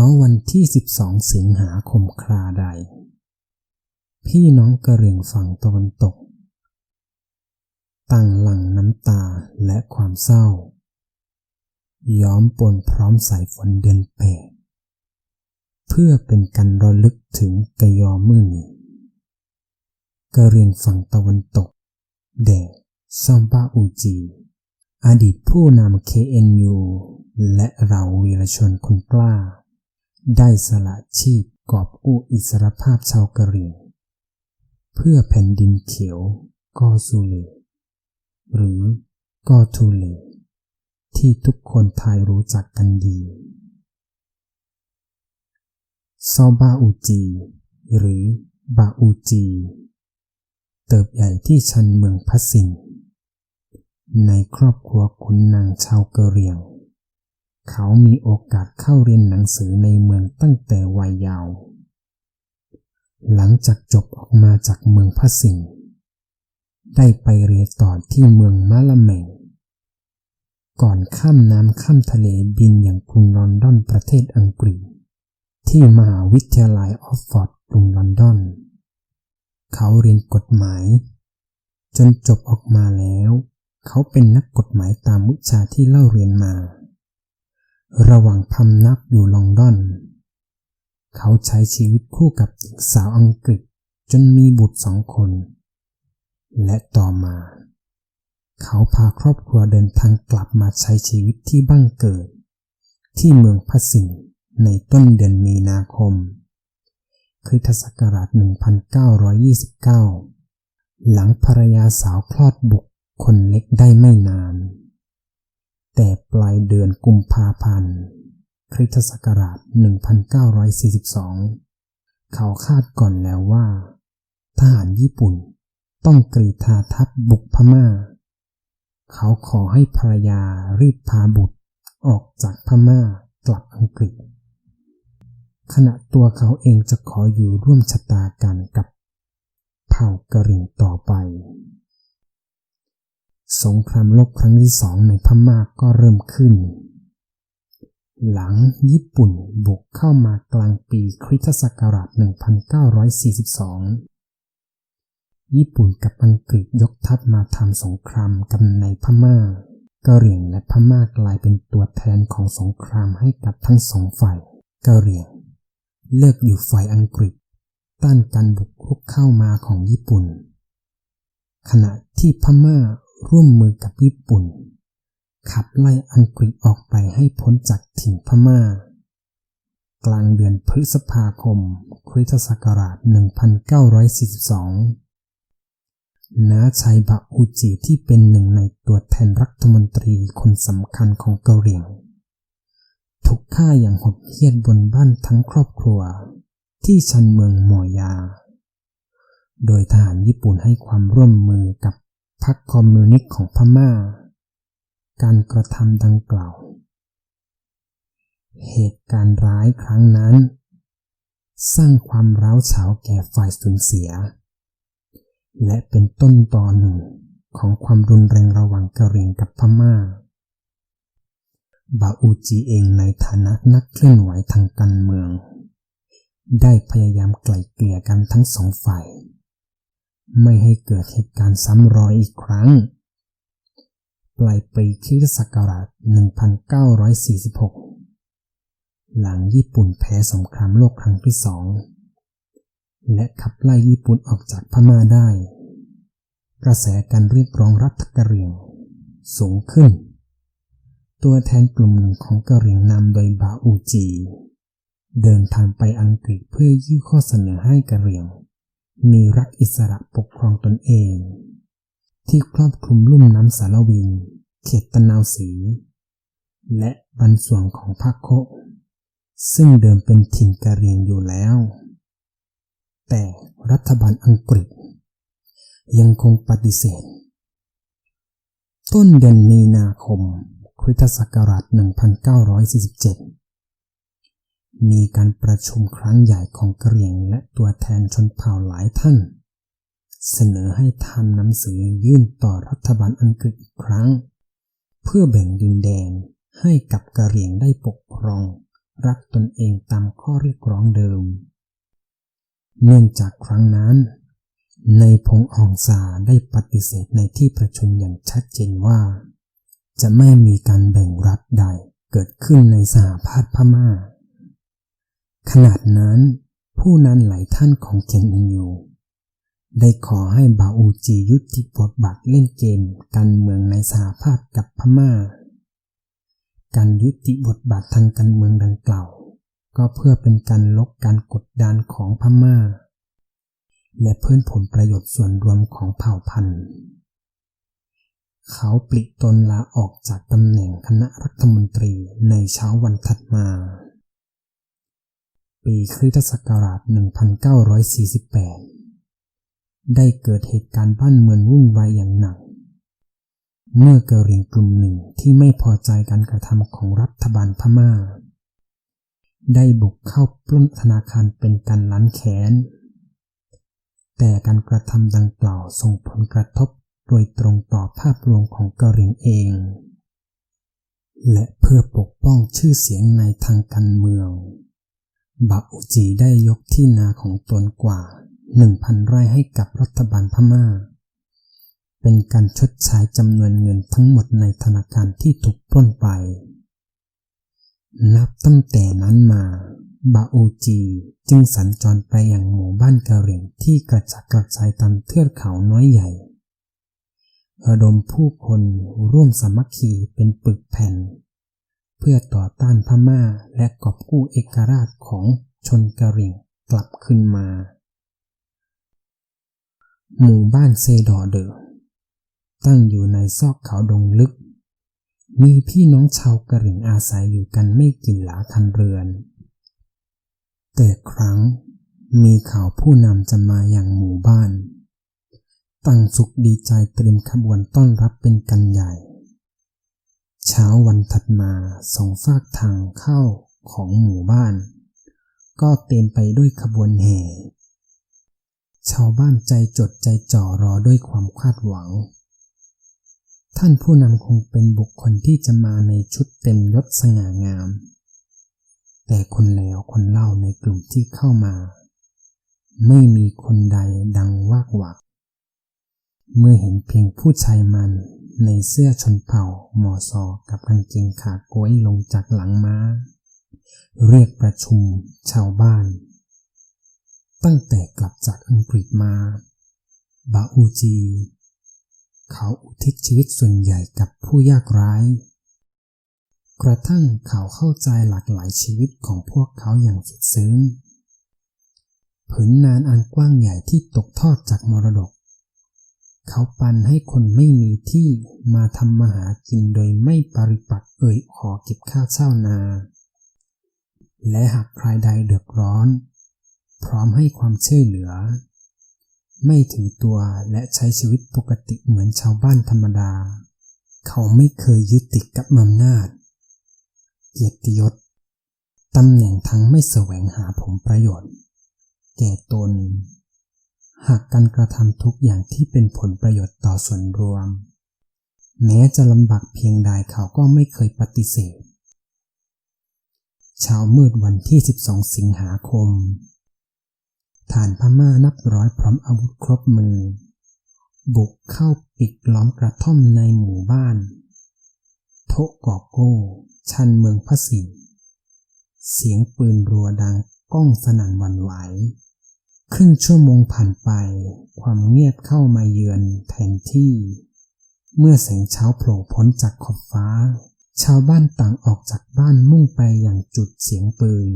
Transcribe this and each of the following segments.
ช้าวันที่ 12 สิงหาคมคราใด พี่น้องกระเรียงฝั่งตะวันตก ตั้งหลั่งน้ำตาและความเศร้า ย้อมปนพร้อมสายฝนเดือนแปดเพื่อเป็นการระลึกถึงกยอมือนี้กระเรียงฝั่งตะวันตก แด่ซอมบ้าอูจี อดีตผู้นำ KNU และเราวีรชนคนกล้า ได้สละชีพกอบกู้อิสรภาพชาวกะเหรี่ยงเพื่อแผ่นดินเขียวกอซูเลหรือกอทูเลที่ทุกคนไทยรู้จักกันดีซอบาอูจี หรือบาอูจี เติบใหญ่ที่ชันเมืองพัสินในครอบครัวขุนนางชาวกะเหรี่ยง เขามีโอกาสเข้าเรียนหนังสือในเมืองตั้งแต่วัยเยาว์หลังจากจบออกมาจากเมืองพัสินได้ไปเรียนต่อที่เมืองมะละแมง ก่อนข้ามน้ำข้ามทะเลบินอย่างกรุงลอนดอนประเทศอังกฤษ ที่มหาวิทยาลัยออกฟฟอร์ดกรุงลอนดอน เขาเรียนกฎหมาย จนจบออกมาแล้ว เขาเป็นนักกฎหมายตามวิชาที่เล่าเรียนมา ระหว่างพำนักอยู่ลอนดอน เขาใช้ชีวิตคู่กับหญิงสาวอังกฤษจนมีบุตรสองคน และต่อมา เขาพาครอบครัวเดินทางกลับมาใช้ชีวิตที่บ้านเกิด ที่เมืองพัสิงในต้นเดือนมีนาคม คือทศกราช 1929 หลังภรรยาสาวคลอดบุตรคนเล็กได้ไม่นาน แต่ปลายเดือนกุมภาพันธ์คริสตศักราช 1942 เขาคาดก่อนแล้วว่า ทหารญี่ปุ่นต้องกรีธาทัพบุกพม่า เขาขอให้ภรรยารีบพาบุตรออกจากพม่ากลับอังกฤษ ขณะตัวเขาเองจะขออยู่ร่วมชะตากันกับเผ่ากะหรี่งต่อไป สงครามโลกครั้งที่สองในพม่าก็เริ่มขึ้น หลังญี่ปุ่นบุกเข้ามากลางปีคริสตศักราช 1942 ญี่ปุ่นกับอังกฤษยกทัพมาทำสงครามกันในพม่ากะเหรี่ยงและพม่ากลายเป็นตัวแทนของสงครามให้กับทั้งสองฝ่ายกะเหรี่ยง เลือกอยู่ฝ่ายอังกฤษ ต้านการบุกรุกเข้ามาของญี่ปุ่น ขณะที่พม่า ร่วมมือกับญี่ปุ่น ขับไล่อังกฤษออกไปให้พ้นจากถิ่นพม่า กลางเดือนพฤษภาคมคริสตศักราช 1942น้าชายบะอูจีที่เป็นหนึ่งในตัวแทนรัฐมนตรีคนสำคัญของเกะเหรี่ยงถูกฆ่าอย่างโหดเหี้ยมบนบ้านทั้งครอบครัว ที่ชันเมืองหมอยา โดยทหารญี่ปุ่นให้ความร่วมมือกับ พรรคคอมมิวนิสต์ของพม่า การกระทำดังกล่าว เหตุการณ์ร้ายครั้งนั้น สร้างความร้าวฉาวแก่ฝ่ายสูญเสีย และเป็นต้นตอหนึ่งของความรุนแรงระหว่างกะเหรี่ยงกับพม่า บาอูจีเองในฐานะนักเคลื่อนไหวทางการเมือง ได้พยายามไกล่เกลี่ยกันทั้งสองฝ่าย ไม่ให้เกิดเหตุการณ์ซ้ำรอยอีกครั้ง ปลายปีคริสตศักราช 1946 หลังญี่ปุ่นแพ้สงครามโลกครั้งที่สอง และขับไล่ญี่ปุ่นออกจากพม่าได้ กระแสการเรียกร้องรัฐกะเหรี่ยง สูงขึ้น ตัวแทนกลุ่มหนึ่งของกะเหรี่ยงนำโดยบาอูจี เดินทางไปอังกฤษเพื่อยื่นข้อเสนอให้กะเหรี่ยง มีรัฐอิสระปกครองตนเอง ที่ครอบคลุมลุ่มน้ำสารวิน เขตตะนาวสี และบรรส่วนของพรรคโค ซึ่งเดิมเป็นถิ่นกะเรียงอยู่แล้ว แต่รัฐบาลอังกฤษ ยังคงปฏิเสธ ต้นเดือนมีนาคม คริสตศักราช 1947 มีการประชุมครั้งใหญ่ของกะเหรี่ยงและตัวแทนชนเผ่าหลายท่าน เสนอให้ทำหนังสือยื่นต่อรัฐบาลอังกฤษอีกครั้ง เพื่อแบ่งดินแดนให้กับกะเหรี่ยงได้ปกครอง รักตนเองตามข้อเรียกร้องเดิม เนื่องจากครั้งนั้น ในพงอองซาได้ปฏิเสธในที่ประชุมอย่างชัดเจนว่า จะไม่มีการแบ่งรัฐใดเกิดขึ้นในสหภาพพม่า ขนาดนั้นผู้นั้นหลายท่านของเคนอินยูได้ขอให้บาอูจียุติบทบาทเล่นเกมการเมืองในสหภาพกับพม่า การยุติบทบาททางการเมืองดังกล่าว ก็เพื่อเป็นการลดการกดดันของพม่า และเพื่อผลประโยชน์ส่วนรวมของเผ่าพันธุ์ เขาปลิตนลาออกจากตำแหน่งคณะรัฐมนตรีในเช้าวันถัดมา ปีคริสตศักราช 1948 ได้เกิดเหตุการณ์บ้านเมืองวุ่นวายอย่างหนัก เมื่อกริงกลุ่มหนึ่งที่ไม่พอใจการกระทำของรัฐบาลพมา่า ได้บุกเข้าปล้นธนาคารเป็นการล้านแขน แต่การกระทำดังกล่าวส่งผลกระทบโดยตรงต่อภาพรวมของกะริงเอง และเพื่อปกป้องชื่อเสียงในทางการเมือง บาอุจีได้ยกที่นาของตนกว่าหนึ่งพันไร่ให้กับรัฐบาลพม่า เป็นการชดใช้จำนวนเงินทั้งหมดในธนาคารที่ถูกปล้นไป นับตั้งแต่นั้นมาบาอูจีจึงสัญจรไปอย่างหมู่บ้านกะเหรี่ยงที่กระจัดกระจายตามเทือกเขาน้อยใหญ่ระดมผู้คนร่วมสามัคคีเป็นปึกแผ่น เพื่อต่อต้านพม่าและกอบกู้เอกราชของชนกะเหรี่ยงกลับขึ้นมา หมู่บ้านเซดอเดอตั้งอยู่ในซอกเขาดงลึก มีพี่น้องชาวกะเหรี่ยงอาศัยอยู่กันไม่กี่หลาคันเรือน แต่ครั้งมีข่าวผู้นำจะมาอย่างหมู่บ้าน ตั้งสุขดีใจเตรียมขบวนต้อนรับเป็นกันใหญ่ วันถัดมาสองฝากทางเข้าของหมู่บ้าน ก็เต็มไปด้วยขบวนแห่ ชาวบ้านใจจดใจจ่อรอด้วยความคาดหวัง ท่านผู้นำคงเป็นบุคคลที่จะมาในชุดเต็มยศสง่างาม แต่คนแล้วคนเล่าในกลุ่มที่เข้ามา ไม่มีคนใดดังวากวัก เมื่อเห็นเพียงผู้ชายมัน ในเสื้อชนเผ่ามอซอกับกางเกงขาโก้ยลงจากหลังม้า เรียกประชุมชาวบ้าน ตั้งแต่กลับจากอังกฤษมาบาอูจี เขาอุทิศชีวิตส่วนใหญ่กับผู้ยากไร้กระทั่งเขาเข้าใจหลากหลายชีวิตของพวกเขาอย่างสุดซึ้ง ผืนนานอันกว้างใหญ่ที่ตกทอดจากมรดก เขาปันให้คนไม่มีที่มาทำมาหากินโดยไม่ปริปักเอ่ยขอเก็บค่าเช่านา และหากใครใดเดือดร้อน พร้อมให้ความช่วยเหลือ ไม่ถือตัวและใช้ชีวิตปกติเหมือนชาวบ้านธรรมดา เขาไม่เคยยึดติดกับอำนาจ เกียรติยศตำแหน่งทั้งไม่แสวงหาผลประโยชน์ แก่ตน หากการกระทำทุกอย่างที่เป็นผลประโยชน์ต่อส่วนรวม แม้จะลำบากเพียงใดเขาก็ไม่เคยปฏิเสธเช้ามืดวันที่ 12 สิงหาคม ฐานพม่านับร้อยพร้อมอาวุธครบมือ บุกเข้าปิดล้อมกระท่อมในหมู่บ้าน โทกอกโก้ ชันเมืองพระสิงเสียงปืนรัวดังก้องสนั่นวันไหว ครึ่งชั่วโมงผ่านไป ความเงียบเข้ามาเยือนแทนที่ เมื่อแสงเช้าโผล่พ้นจากขอบฟ้า ชาวบ้านต่างออกจากบ้านมุ่งไปอย่างจุดเสียงปืน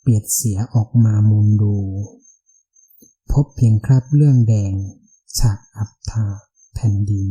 เปียดเสียออกมามุมดู พบเพียงคราบเรื่องแดง ฉากอับทาแผ่นดิน